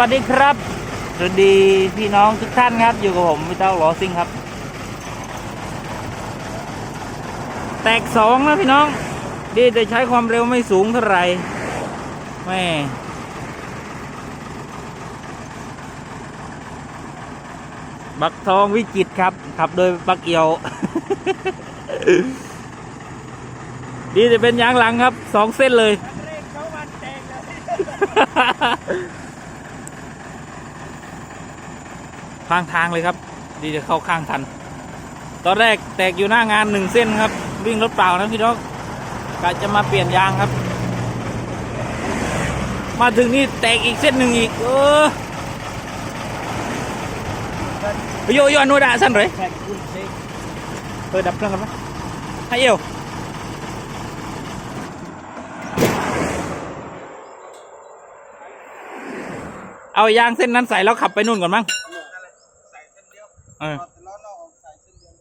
วัสดีครับสวัสดีพี่น้องทุกท่านครับ อยู่กับผมพี่เต้าลอซิงครับ แตกสองนะพี่น้องดีแต่ใช้ความเร็วไม่สูงเท่าไหร่แม่บักทองวิจิตครับ ขับโดยบักเอียว ดีแต่เป็นยางหลังครับสองเส้นเลย ข้างทางเลยครับ ดีจะเข้าข้างทัน ตอนแรกแตกอยู่หน้างานหนึ่งเส้นครับ วิ่งรถเปล่านะพี่น้องกะจะมาเปลี่ยนยางครับ มาถึงนี่แตกอีกเส้นหนึ่งอีก เออโยโย่อนุดาสั้นเลยเปิดดับเครื่องกันไหมให้เอวเอายางเส้นนั้นใส่แล้วขับไปนู่นก่อนมั้ง ใส่เส้นเดียว เออถอดล้อนอกออกใส่เส้นเดียว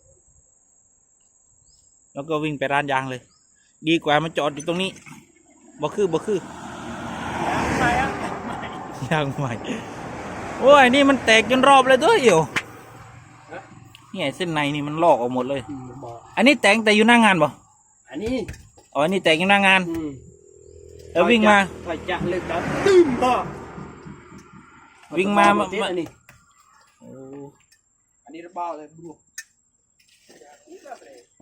แล้วก็วิ่งไปร้านยางเลย ดีกว่ามันจอดอยู่ตรงนี้บ่คือบ่คือใส่อะยางใหม่โอ้ยนี่มันแตกจนรอบเลยตัวเหี่ยวนี่ไอ้เส้นในนี่มันลอกออกหมดเลยบอกอันนี้แตกแต่อยู่หน้างานบ่อันนี้อ๋ออันนี้แตกอยู่หน้างานอืมแล้ววิ่งมาถอยจะเลยครับตึ้มก็วิ่งมามา เอ มา อันนี้ โอ้ อั นนี้ระเบ้าเลยดู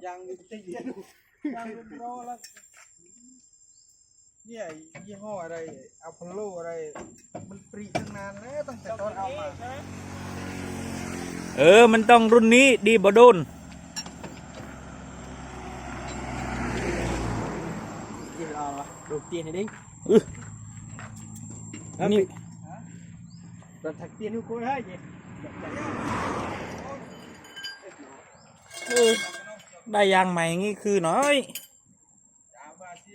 ยังมีตีเย็นยังเป็นรอแล้วเนี่ยยี่ห้ออะไรอัพโลอะไร มันปรีตั้งนานแล้วตั้งแต่ตอนเอามา เออ มันต้องรุ่นนี้ดีบ่โดนที่เราดูเตียนให้ดิ้งอื้อนี่เราถักเตียนให้กูให้ยิ เออได้ยางใหม่งี้คือน้อย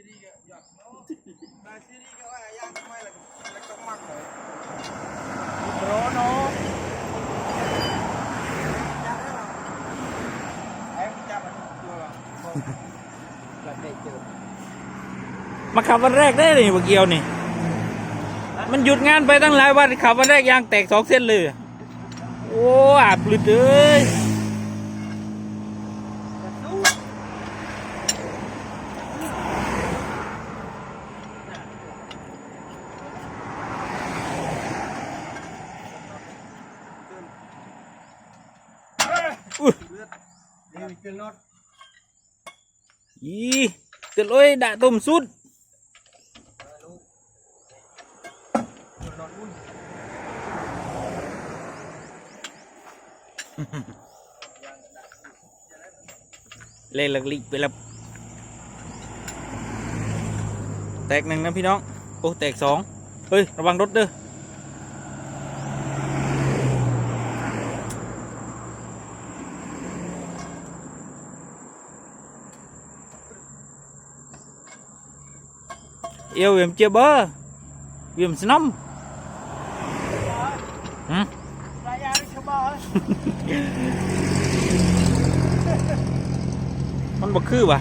รีก็หยอดเนาะบาซิรีก็ว่าย่างทำไมาขับวันแรกได้เลยบักเกียวนี่ มันหยุดงานไปตั้งหลายวันขับวันแรกยางแตกสองเส้นเลย โอ้อาบลุดเลย ด่าต้มสุดรถรุ่นเล่นหลักลิกไปแล้วแตกหนึ่งนะพี่น้อง โอ้ แตกสองเฮ้ย ระวังรถเด้อ yêu em chưa bơ em sẽ nóng hả รายยาริชบอลมันบ่คือป่ะ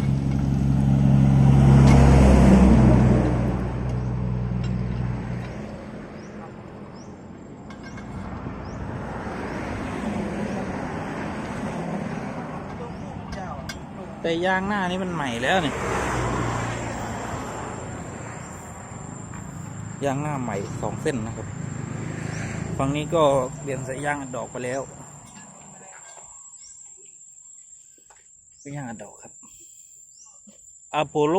แต่ยางหน้านี่มันใหม่แล้วเนี่ย ยางหน้าใหม่สองเส้นนะครับ ฝั่งนี้ก็เปลี่ยนสายยางอัดดอกไปแล้วเป็นยางอัดดอกครับอโปโล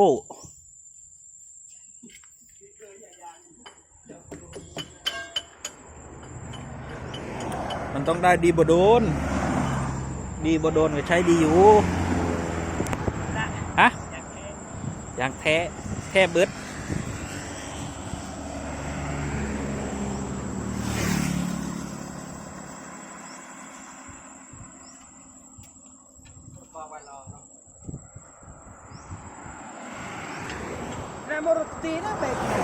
มันต้องได้ดีบโดน ดีบโดนก็ใช้ดีอยู่ฮะยางแท้ แท้เบิด บอกไปรอเนาะนี่มรถตีนะเบรกเนี่ย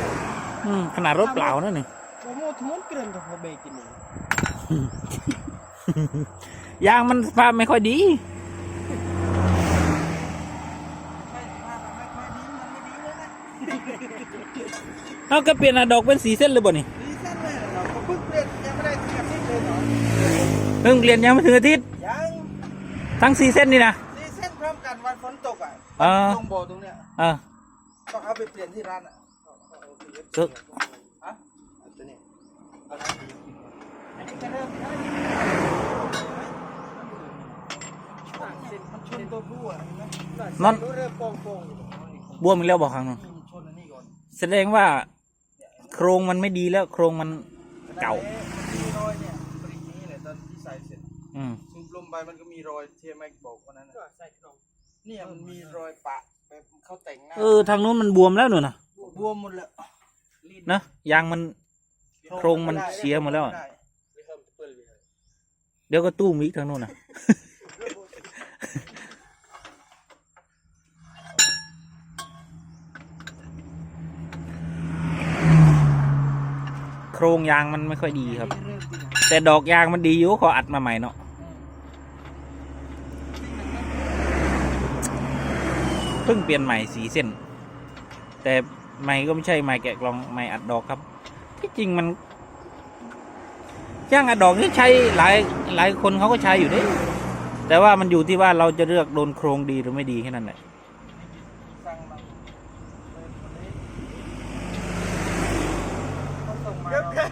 อืมขนาดรถเปล่านั่นนี่โมโมทุนเกินกับเบรกนี่ยางมันสภาพไม่ค่อยดีไม่ภาพมันไม่ค่อยดีมันไม่ดีเลยนะเขาก็เปลี่ยนอะดอกเป็นสีเส้นเลยบ่นี่ดีเส้นเลยเราก็ปึ๊กไปเพิ่งเปลี่ยนยังไม่ถึงอาทิตย์ยังทั้งสี่เส้นนี่นะนี่เส้นพร้อมกันวันฝนตกอะอ่าตรงโบตรงเนี้ยเออต้องเอาไปเปลี่ยนที่ร้านอะ อันนี้ก็เริ่มได้มันชนตัวผู้อะเห็นไหมนั่นเริ่มโป่งๆอยู่ตรงนี้บวมอีกแล้วบอกครั้งนึงมันชนอันนี้ก่อนแสดงว่า โครงมันไม่ดีแล้วโครงมัน เก่า มีรอยเนี่ยปรินี้แหละตอนที่ใส่เสร็จอืมสูบลมไปมันก็มีรอยเทียมไมค์บอกวันนั้นน่ะใส่กล่องเนี่ยมันมีรอยปะแบบเขาแต่งหน้าเออทางนู้นมันบวมแล้วหนูนะบวมหมดเลยนะยางมัน โครงมันเสียหมดแล้วอะได้เดี๋ยวก็ตู้มอีกทางนู้นนะโครงยางมันไม่ค่อยดีครับ แต่ดอกยางมันดีอยู่ขออัดมาใหม่เนาะเพิ่งเปลี่ยนใหม่สีเส้น แต่ใหม่ก็ไม่ใช่ใหม่แกะกลองใหม่อัดดอกครับ ที่จริงมัน ย่างอัดดอกนี่ใช้หลายหลายคนเขาก็ใช้อยู่เด้แต่ว่ามันอยู่ที่ว่าเราจะเลือกโดนโครงดีหรือไม่ดีแค่นั้นแหละสั่งมาเปิดคนนี้เขาส่งมาเกินเนาะ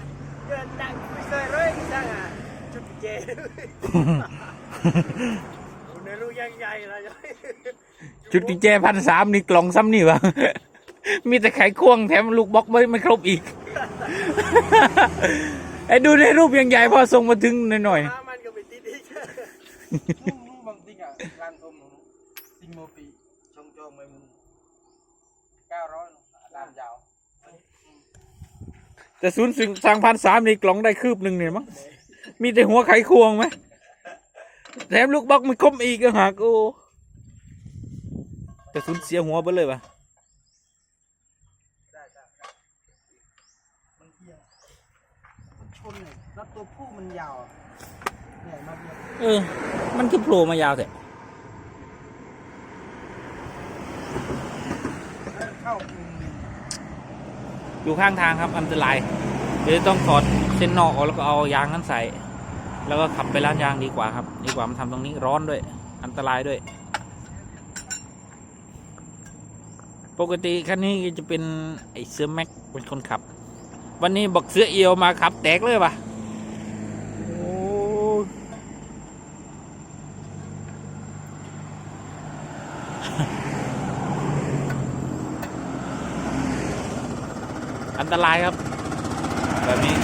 เกินดังไม่เคยยดังอะชุดเจคุณในลูกยังใหญ่เลยชุดเจพันสามนี่กล่องซ้ำนี่วะมีแต่ไขควงแถมลูกบล็อกไม่ไม่ครบอีก ไอ้ดูในรูปยังใหญ่พอส่งมาถึงหน่อยถ้ามันก็ไปติดอีกนุ่มๆบางทีอะร้านผมติงโมปีชงโจงไม่มึงเก้าร้อยร้านยาวๆแต่ศูนย์สิ่งสางพันสามนี่กล่องได้คืบหนึ่งเนี่ยมั้งมีแต่หัวไขควงไหมแถมลูกบล็อกมันคมอีกก็หักโอ้แต่ศูนย์เสียหัวไปเลยวะ ชนเนี่ยแล้วตัวผู้มันยาวอะเนี่ยมาเดียวเออ มันคือโผล่มายาวแต่เข้าอืมอยู่ข้างทางครับอันตรายเดี๋ยวต้องถอดเส้นนอกออกแล้วก็เอายางนั้นใส่ แล้วก็ขับไปร้านยางดีกว่าครับ ดีกว่ามันทำตรงนี้ร้อนด้วย อันตรายด้วย ปกติคันนี้จะเป็นไอเสือแม็กเป็นคนขับ วันนี้บอกเสือเอียวมาขับ แตกเลยปะโอ้ยอันตรายครับ แบบนี้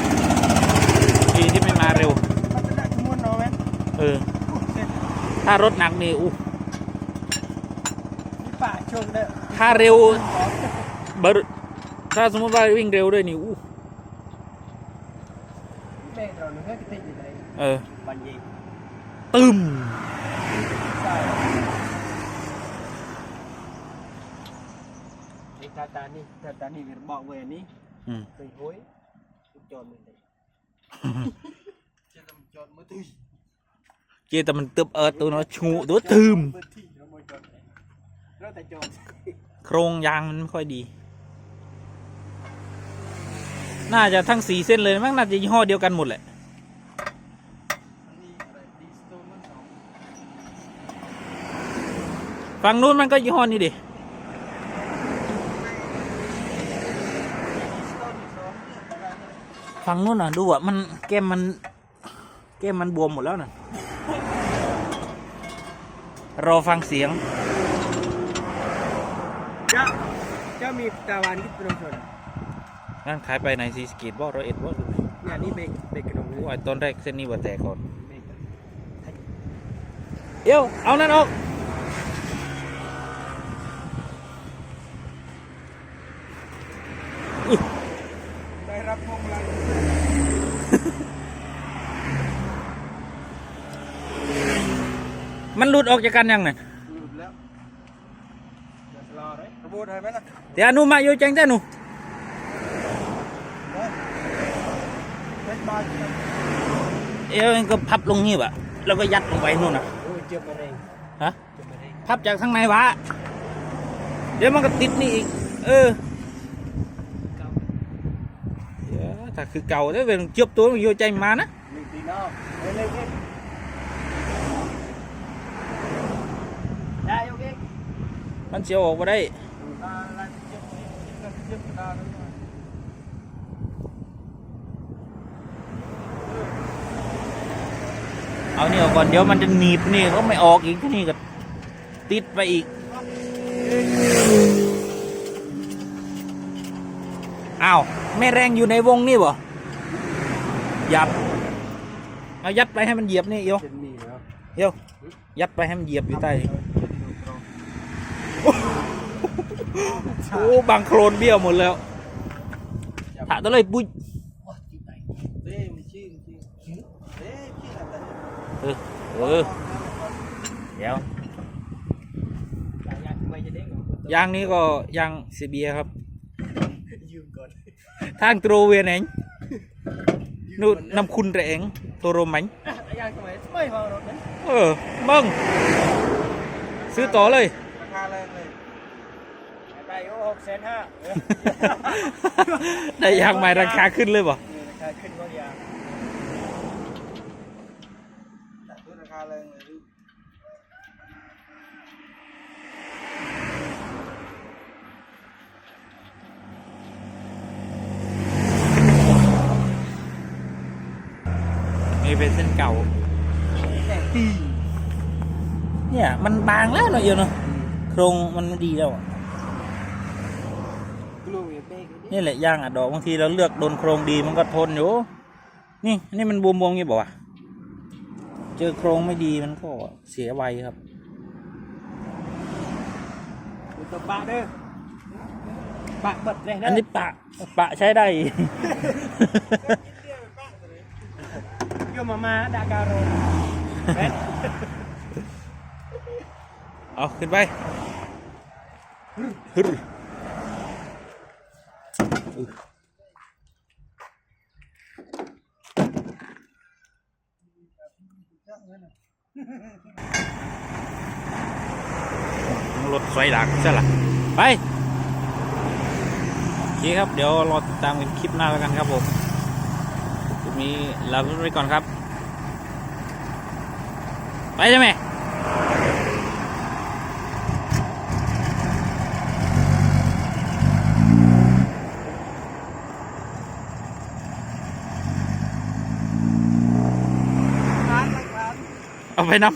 ดีที่ไม่มาเร็วมันเป็นแบบขมวนเนาะแม่นเออเสร็จถ้ารถหนักนี่อู้มีป่าชนเด้อถ้าเร็วเบอร์ถ้าสมมติว่าวิ่งเร็วด้วยนี่อู้ แม่เราเนี่ยก็ติดอยู่ไหน เออ มันยิง ตึม ใช่ ไอ้ตาตานี่ตาตานี่บอกเวนี้ อืม ไปห้ยจนมันเลย เจะทำจอดมือตุ้ย เจแต่มันตึบเออตัวnóชูตัวตึม พื้นที่แล้วมันจนแล้วแต่จน โครงยางมันไม่ค่อยดี น่าจะทั้งสี่เส้นเลยมั้งน่าจะยี่ห้อเดียวกันหมดแหละอังฝั่งนู้นมันก็ยี่ห้อนี้ดิฝั่งนู้นอะดูอะมันแก้มมัน แก้มมันบวมหมดแล้วน่ะรอฟังเสียงจะจะมีตะวั นที่ตรงชนงานขายไปในซีสเกตบอร้อยเอ็ดบอเนี่ยนี่เบรกเบรกกระดงโอ้ยตอนแรกเส้นนี้ว่าแตกก่อนเบรกเดี๋ยวเอานั่นออกได้รับพวงมาลัยมันหลุดออกจากกันยังไงหลุดแล้วจะรอเลยระบบไทยไหมล่ะเดี๋ยวอนุมาอยู่จังแต่หนู เอวเองก็พับลงนี่วะแล้วก็ยัดลงไปนู่นนะฮะพับจากข้างในวะเดี๋ยวมันก็ติดนี่อีก เออเดี๋ยวถ้าคือเก่าแล้วเป็นเจียบตัวมันโยใจมานะมันเสียวออกมาได้ นี่ออกก่อนเดี๋ยวมันจะหนีบนี่ก็ไม่ออกอีกที่นี่ก็ติดไปอีก อ้าวไม่แรงอยู่ในวงนี่บ่ยับเอายัดไปให้มันเหยียบนี่เอียวเป็นมีแล้วเอียวยัดไปให้มันเหยียบอยู่ใต้นี่โอ้บางโคลนเบี้ยวหมดแล้วถาตัวเลยปุ้ย เต้มันชื่อจริงเต้ชื่ออะไร เออเออเดี๋ยวยางนี้ก็ยางซีเบียครับยืมก่อนทางโตรเวียนเองนู่นนำคุณแต่เองโตโรมังอยากทำไมไม่พอรถนะเออเบิ้งซื้อต่อเลยราคาแรงเลยไปหกแสนห้าได้ยางใหม่ราคาขึ้นเลยบ่ราคาขึ้นก็ยาง ราคาแรงเลยนี่เป็นเส้นเก่า เนี่ย มันบางแล้วเนาะเอียวเนาะโครงมันไม่ดีแล้วอะกลัวอย่าเบรกนี่แหละยางอัดดอกบางทีเราเลือกโดนโครงดีมันก็ทนอยู่ นี่ นี่มันบวมๆงี้บอกว่า เจอโครงไม่ดีมันก็เสียไวครับตัวปะเด้อปะเปิดเลยอันนี้ปะปะใช้ได้ โยมามาดาการโรเอาขึ้นไป รถไฟหลักใช่หรอไปโอเคครับ เดี๋ยวรอติดตามกันคลิปหน้าแล้วกันครับผมคลิปนี้ลาไปก่อนครับ ไปใช่ไหม pena.